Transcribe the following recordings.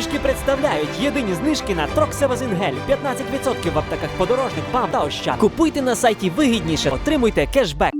знижки представляють єдині знижки на Троксевазингель 15% в аптеках подорожник, БАМ та Ощад. Купуйте на сайті вигідніше, отримуйте кешбек.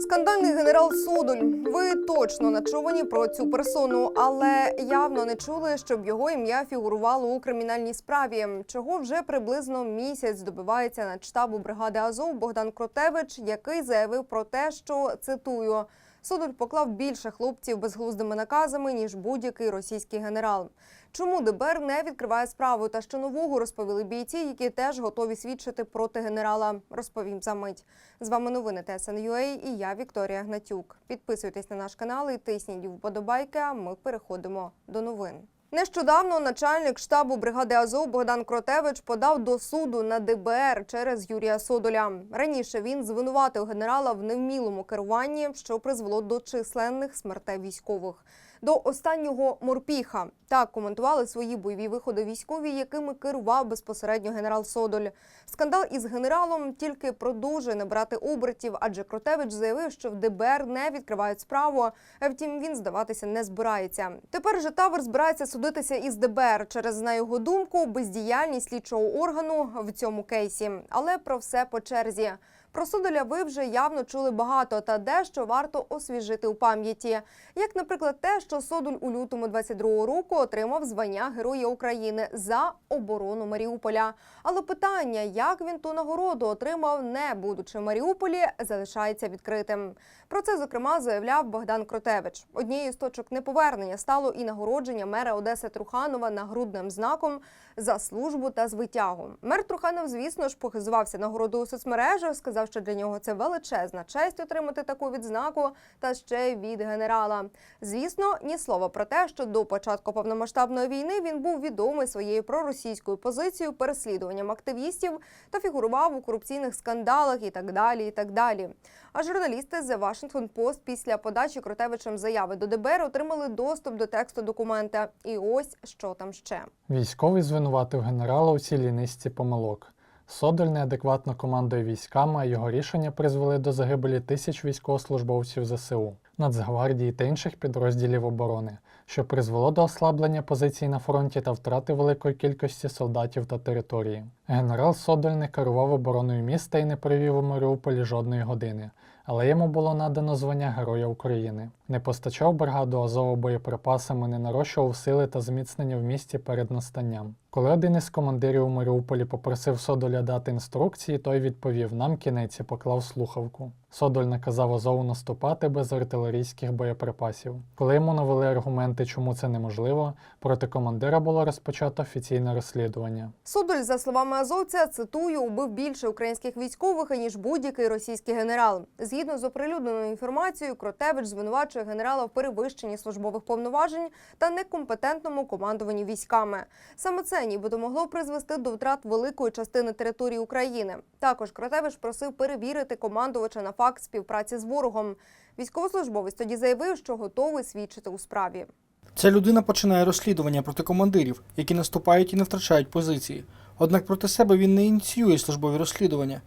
Скандальний генерал Судоль. Ви точно начувані про цю персону, але явно не чули, щоб його ім'я фігурувало у кримінальній справі. Чого вже приблизно місяць добивається на штабу бригади Азов Богдан Кротевич, який заявив про те, що цитую. Судоль поклав більше хлопців безглуздими наказами ніж будь-який російський генерал. Чому ДБР не відкриває справу та що нового розповіли бійці, які теж готові свідчити проти генерала? Розповім за мить. З вами новини ТСНЮА і я Вікторія Гнатюк. Підписуйтесь на наш канал і тисніть вподобайки. А ми переходимо до новин. Нещодавно начальник штабу бригади Азов Богдан Кротевич подав до суду на ДБР через Юрія Содоля. Раніше він звинуватив генерала в невмілому керуванні, що призвело до численних смертей військових. До останнього морпіха так коментували свої бойові виходи військові, якими керував безпосередньо генерал Содоль. Скандал із генералом тільки продовжує набрати обертів, адже Кротевич заявив, що в ДБР не відкривають справу. Втім, він здаватися не збирається. Тепер же Тавр збирається судитися із ДБР через, на його думку, бездіяльність слідчого органу в цьому кейсі. Але про все по черзі. Про Содоля ви вже явно чули багато, та дещо варто освіжити у пам'яті. Як, наприклад, те, що Содоль у лютому 22-го року отримав звання Героя України за оборону Маріуполя. Але питання, як він ту нагороду отримав, не будучи в Маріуполі, залишається відкритим. Про це зокрема заявляв Богдан Кротевич. Однією з точок неповернення стало і нагородження мера Одеси Труханова нагрудним знаком за службу та звитягу. Мер Труханов, звісно ж, похизувався нагородою у соцмережах, сказав, що для нього це величезна честь отримати таку відзнаку, та ще й від генерала. Звісно, ні слова про те, що до початку повномасштабної війни він був відомий своєю проросійською позицією, переслідуванням активістів та фігурував у корупційних скандалах і так далі. І так далі. А журналісти The Washington Post після подачі Кротевичем заяви до ДБР отримали доступ до тексту документа. І ось що там ще. Військовий звинуватив генерала у цілій низці помилок. Содоль неадекватно командує військами, а його рішення призвели до загибелі тисяч військовослужбовців ЗСУ, Нацгвардії та інших підрозділів оборони, що призвело до ослаблення позицій на фронті та втрати великої кількості солдатів та території. Генерал Содоль не керував обороною міста і не провів у Маріуполі жодної години, але йому було надано звання Героя України. Не постачав бригаду Азову боєприпасами, не нарощував сили та зміцнення в місті перед настанням. Коли один із командирів у Маріуполі попросив Содоля дати інструкції, той відповів: нам кінець і поклав слухавку. Содоль наказав Азову наступати без артилерійських боєприпасів. Коли йому навели аргументи, чому це неможливо, проти командира було розпочато офіційне розслідування. Судоль, за словами азовця, цитую, убив більше українських військових ніж будь-який російський генерал. Згідно з оприлюдненою інформацією, Кротевич звинувачує генерала в перевищенні службових повноважень та некомпетентному командуванні військами. Саме це нібито могло призвести до втрат великої частини території України. Також Кротевич просив перевірити командувача на факт співпраці з ворогом. Військовослужбовець тоді заявив, що готовий свідчити у справі. Ця людина починає розслідування проти командирів, які наступають і не втрачають позиції. Однак проти себе він не ініціює службові розслідування.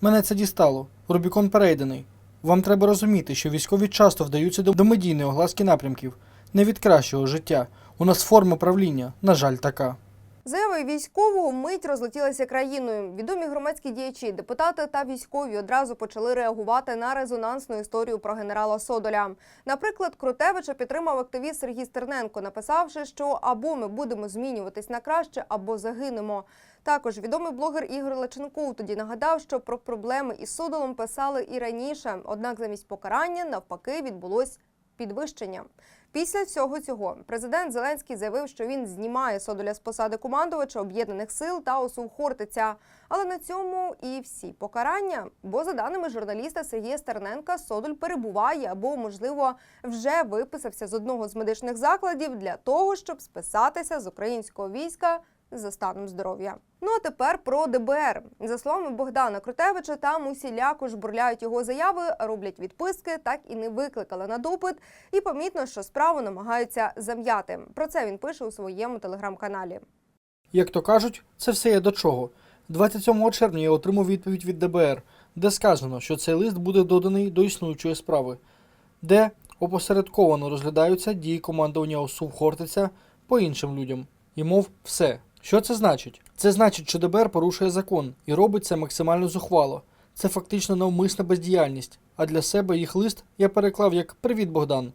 Мене це дістало. Рубікон перейдений. Вам треба розуміти, що військові часто вдаються до медійної огласки напрямків, не від кращого життя. У нас форма правління, на жаль, така. Заяви військового мить розлетілися країною. Відомі громадські діячі, депутати та військові одразу почали реагувати на резонансну історію про генерала Содоля. Наприклад, Крутевича підтримав активіст Сергій Стерненко, написавши, що або ми будемо змінюватись на краще, або загинемо. Також відомий блогер Ігор Лаченков тоді нагадав, що про проблеми із Содолом писали і раніше. Однак замість покарання навпаки відбулось підвищення. Після всього цього президент Зеленський заявив, що він знімає Содоля з посади командувача об'єднаних сил та ОСУ Хортиця. Але на цьому і всі покарання. Бо за даними журналіста Сергія Стерненка, Содоль перебуває або, можливо, вже виписався з одного з медичних закладів для того, щоб списатися з українського війська за станом здоров'я. Ну а тепер про ДБР. За словами Богдана Крутевича, там усіляко жбурляють його заяви, роблять відписки, так і не викликали на допит. І помітно, що справу намагаються зам'яти. Про це він пише у своєму телеграм-каналі. Як то кажуть, це все є до чого. 27 червня я отримав відповідь від ДБР, де сказано, що цей лист буде доданий до існуючої справи, де опосередковано розглядаються дії командування ОСУ Хортиця по іншим людям. і мов все. Що це значить? Це значить, що ДБР порушує закон і робить це максимально зухвало. Це фактично навмисна бездіяльність. А для себе їх лист я переклав як Привіт, Богдан.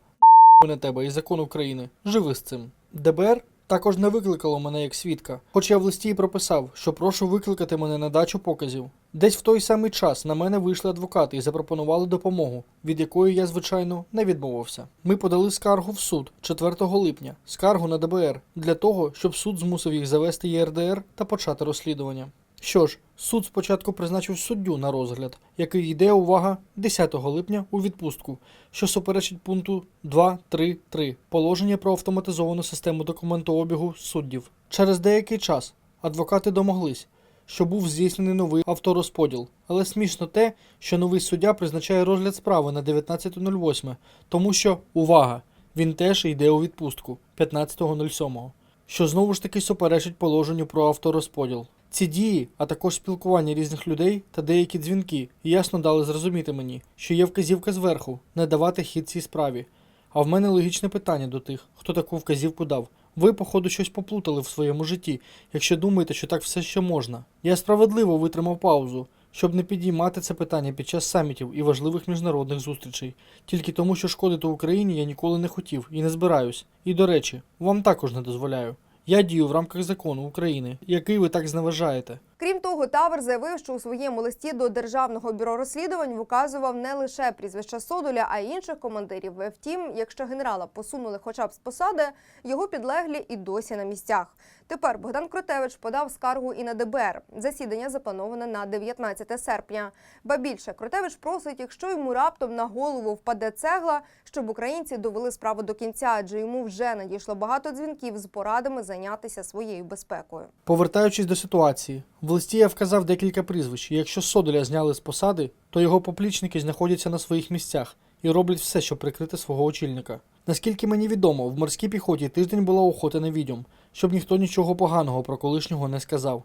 на тебе і закон України. Живи з цим. ДБР також не викликало мене як свідка, хоч я в листі і прописав, що прошу викликати мене на дачу показів. Десь в той самий час на мене вийшли адвокати і запропонували допомогу, від якої я, звичайно, не відмовився. Ми подали скаргу в суд 4 липня, скаргу на ДБР, для того, щоб суд змусив їх завести ЄРДР та почати розслідування. Що ж, суд спочатку призначив суддю на розгляд, який йде, увага, 10 липня у відпустку, що суперечить пункту 2.3.3 положення про автоматизовану систему документообігу суддів. Через деякий час адвокати домоглись, що був здійснений новий авторозподіл. Але смішно те, що новий суддя призначає розгляд справи на 19.08, тому що, увага, він теж йде у відпустку 15.07, що знову ж таки суперечить положенню про авторозподіл. Ці дії, а також спілкування різних людей та деякі дзвінки ясно дали зрозуміти мені, що є вказівка зверху не давати хід цій справі. А в мене логічне питання до тих, хто таку вказівку дав. Ви, походу, щось поплутали в своєму житті, якщо думаєте, що так все ще можна. Я справедливо витримав паузу, щоб не підіймати це питання під час самітів і важливих міжнародних зустрічей, тільки тому, що шкодити Україні я ніколи не хотів і не збираюсь. І до речі, вам також не дозволяю. Я дію в рамках закону України, який ви так зневажаєте. Крім того, Тавер заявив, що у своєму листі до Державного бюро розслідувань вказував не лише прізвища Содоля, а й інших командирів. Втім, якщо генерала посунули хоча б з посади, його підлеглі і досі на місцях. Тепер Богдан Кротевич подав скаргу і на ДБР. Засідання заплановане на 19 серпня. Ба більше Кротевич просить, якщо йому раптом на голову впаде цегла, щоб українці довели справу до кінця, адже йому вже надійшло багато дзвінків з порадами зайнятися своєю безпекою. Повертаючись до ситуації, в листі я вказав декілька прізвищ, і якщо Содоля зняли з посади, то його поплічники знаходяться на своїх місцях і роблять все, щоб прикрити свого очільника. Наскільки мені відомо, в морській піхоті тиждень була охота на відьом, щоб ніхто нічого поганого про колишнього не сказав.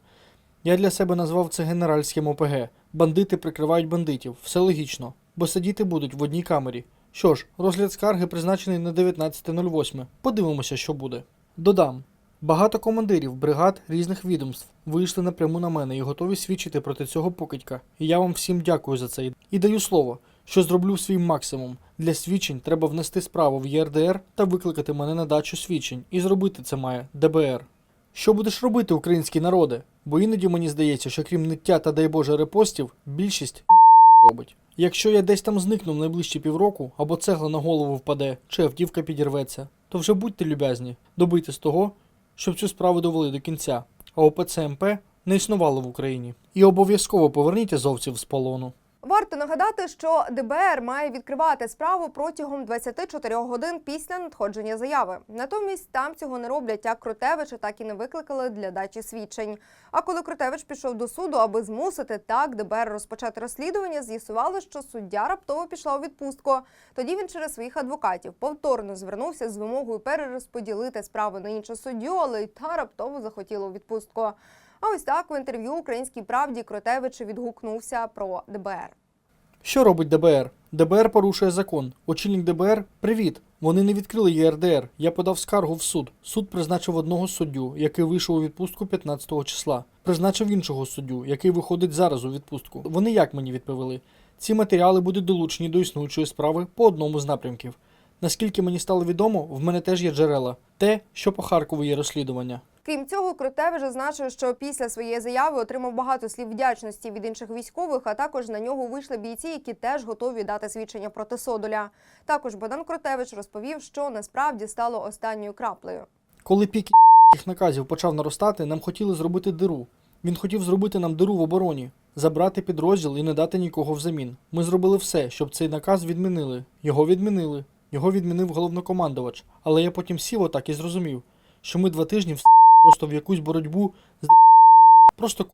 Я для себе назвав це генеральським ОПГ. Бандити прикривають бандитів, все логічно, бо сидіти будуть в одній камері. Що ж, розгляд скарги призначений на 19.08. Подивимося, що буде. Додам, Багато командирів бригад різних відомств вийшли напряму на мене і готові свідчити проти цього покидька. І я вам всім дякую за це. І даю слово, що зроблю свій максимум. Для свідчень треба внести справу в ЄРДР та викликати мене на дачу свідчень. І зробити це має ДБР. Що будеш робити, український народе? Бо іноді мені здається, що крім ниття та дай Боже репостів, більшість робить. Якщо я десь там зникну в найближчі півроку, або цегла на голову впаде, чи автівка підірветься, то вже будьте люб'язні, добийтесь того, щоб цю справу довели до кінця, а ОПЦ не існувало в Україні. І обов'язково поверніть азовців з полону. Варто нагадати, що ДБР має відкривати справу протягом 24 годин після надходження заяви. Натомість там цього не роблять як Кротевича, так і не викликали для дачі свідчень. А коли Кротевич пішов до суду, аби змусити так ДБР розпочати розслідування, з'ясувало, що суддя раптово пішла у відпустку. Тоді він через своїх адвокатів повторно звернувся з вимогою перерозподілити справу на іншу суддю, але й та раптово захотіла у відпустку. А ось так в інтерв'ю Українській правді Кротевич відгукнувся про ДБР. Що робить ДБР? ДБР порушує закон. Очільник ДБР привіт. Вони не відкрили ЄРДР. Я подав скаргу в суд. Суд призначив одного суддю, який вийшов у відпустку 15 числа. Призначив іншого суддю, який виходить зараз у відпустку. Вони як мені відповіли? Ці матеріали будуть долучені до існуючої справи по одному з напрямків. Наскільки мені стало відомо, в мене теж є джерела. Те, що по Харкову є розслідування. Крім цього, Крутевич зазначив, що після своєї заяви отримав багато слів вдячності від інших військових, а також на нього вийшли бійці, які теж готові дати свідчення проти Содоля. Також Богдан Крутевич розповів, що насправді стало останньою краплею. Коли пік їх наказів почав наростати, нам хотіли зробити диру. Він хотів зробити нам диру в обороні, забрати підрозділ і не дати нікого взамін. Ми зробили все, щоб цей наказ відмінили. Його відмінили. Його відмінив головнокомандувач. Але я потім сів отак і зрозумів, що ми два тижні вс... просто в якусь боротьбу з просто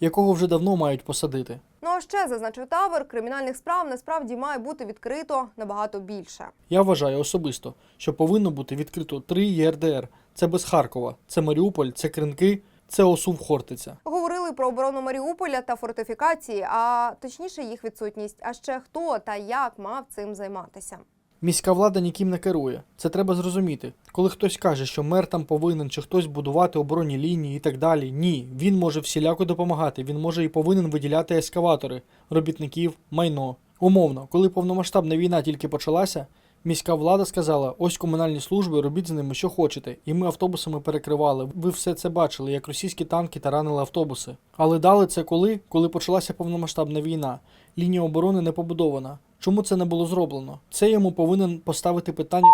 якого вже давно мають посадити. Ну а ще зазначив Тавер, кримінальних справ насправді має бути відкрито набагато більше. Я вважаю особисто, що повинно бути відкрито три ЄРДР. Це без Харкова, це Маріуполь, це Кринки, це Осув Хортиця. Говорили про оборону Маріуполя та фортифікації, а точніше їх відсутність. А ще хто та як мав цим займатися. Міська влада ніким не керує. Це треба зрозуміти. Коли хтось каже, що мер там повинен чи хтось будувати оборонні лінії і так далі. Ні, він може всіляко допомагати. Він може і повинен виділяти ескаватори, робітників, майно. Умовно, коли повномасштабна війна тільки почалася, міська влада сказала: ось комунальні служби, робіть з ними що хочете. І ми автобусами перекривали. Ви все це бачили, як російські танки таранили автобуси. Але дали це коли? Коли почалася повномасштабна війна. Лінія оборони не побудована. Чому це не було зроблено? Це йому повинен поставити питання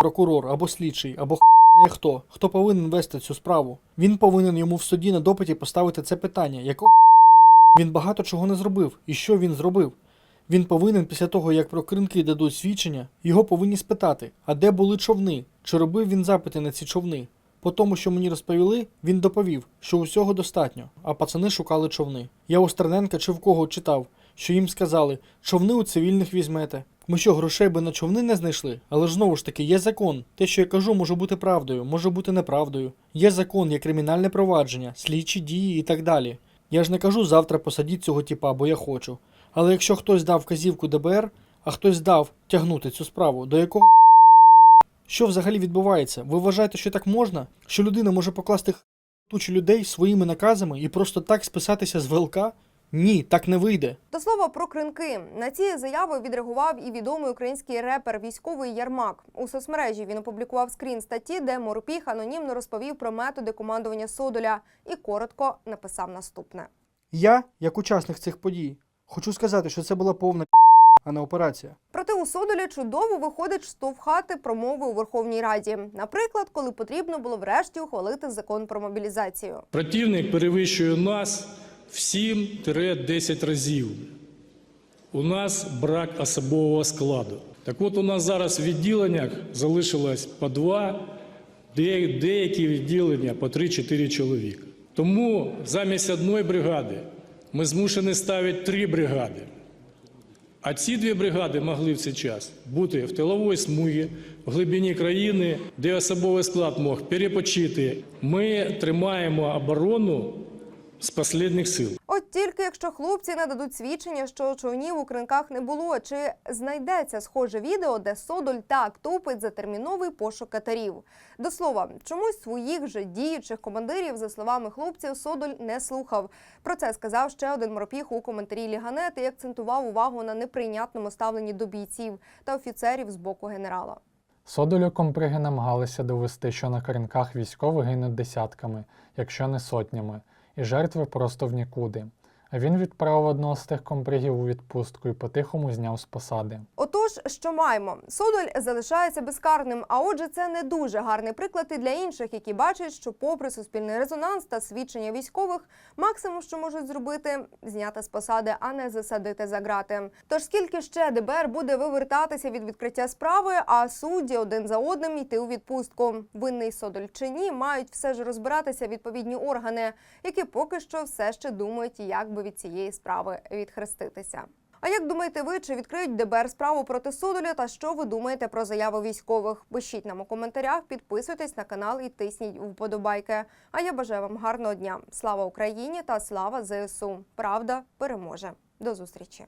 прокурор або слідчий, або знає хто. Хто повинен вести цю справу? Він повинен йому в суді на допиті поставити це питання. Якого він багато чого не зробив. І що він зробив? Він повинен після того, як про кринки дадуть свідчення, його повинні спитати, а де були човни? Чи робив він запити на ці човни? По тому, що мені розповіли, він доповів, що усього достатньо, а пацани шукали човни. Я у Стерненка чи в кого читав, що їм сказали, човни у цивільних візьмете. Ми що, грошей би на човни не знайшли? Але ж знову ж таки, є закон. Те, що я кажу, може бути правдою, може бути неправдою. Є закон, є кримінальне провадження, слідчі дії і так далі. Я ж не кажу завтра посадіть цього тіпа, бо я хочу. Але якщо хтось дав вказівку ДБР, а хтось дав тягнути цю справу, до якого що взагалі відбувається? Ви вважаєте, що так можна? Що людина може покласти тучу людей своїми наказами і просто так списатися з ВЛК? Ні, так не вийде. До слова про кринки на ці заяви відреагував і відомий український репер військовий Ярмак. У соцмережі він опублікував скрін статті, де Моропіх анонімно розповів про методи командування Содоля і коротко написав наступне. Я, як учасник цих подій, хочу сказати, що це була повна а не операція. Проте у Содоля чудово виходить штовхати промови у Верховній Раді. Наприклад, коли потрібно було врешті ухвалити закон про мобілізацію. Противник перевищує нас в 7-10 разів. У нас брак особового складу. Так от у нас зараз в відділеннях залишилось по два, деякі відділення по 3-4 чоловіка. Тому замість одної бригади ми змушені ставити три бригади. А ці дві бригади могли в цей час бути в тиловій смугі, в глибині країни, де особовий склад мог перепочити. Ми тримаємо оборону з останніх сил. От тільки якщо хлопці не дадуть свідчення, що човнів у кринках не було, чи знайдеться схоже відео, де Содоль так тупить за терміновий пошук катерів. До слова, чомусь своїх же діючих командирів, за словами хлопців, Содоль не слухав. Про це сказав ще один морпіх у коментарі Ліганет і акцентував увагу на неприйнятному ставленні до бійців та офіцерів з боку генерала. Содолю комприги намагалися довести, що на корінках військових гинуть десятками, якщо не сотнями, і жертви просто в нікуди. А він відправив одного з тих компригів у відпустку і по-тихому зняв з посади. Отож, що маємо? Содоль залишається безкарним. А отже, це не дуже гарний приклад і для інших, які бачать, що, попри суспільний резонанс та свідчення військових, максимум, що можуть зробити, зняти з посади, а не засадити за грати. Тож скільки ще ДБР буде вивертатися від відкриття справи, а судді один за одним йти у відпустку. Винний Содоль чи ні, мають все ж розбиратися відповідні органи, які поки що все ще думають, як би від цієї справи відхреститися. А як думаєте ви, чи відкриють ДБР справу проти Судоля? та що ви думаєте про заяву військових? Пишіть нам у коментарях, підписуйтесь на канал і тисніть вподобайки. А я бажаю вам гарного дня. Слава Україні та слава ЗСУ! Правда переможе. До зустрічі!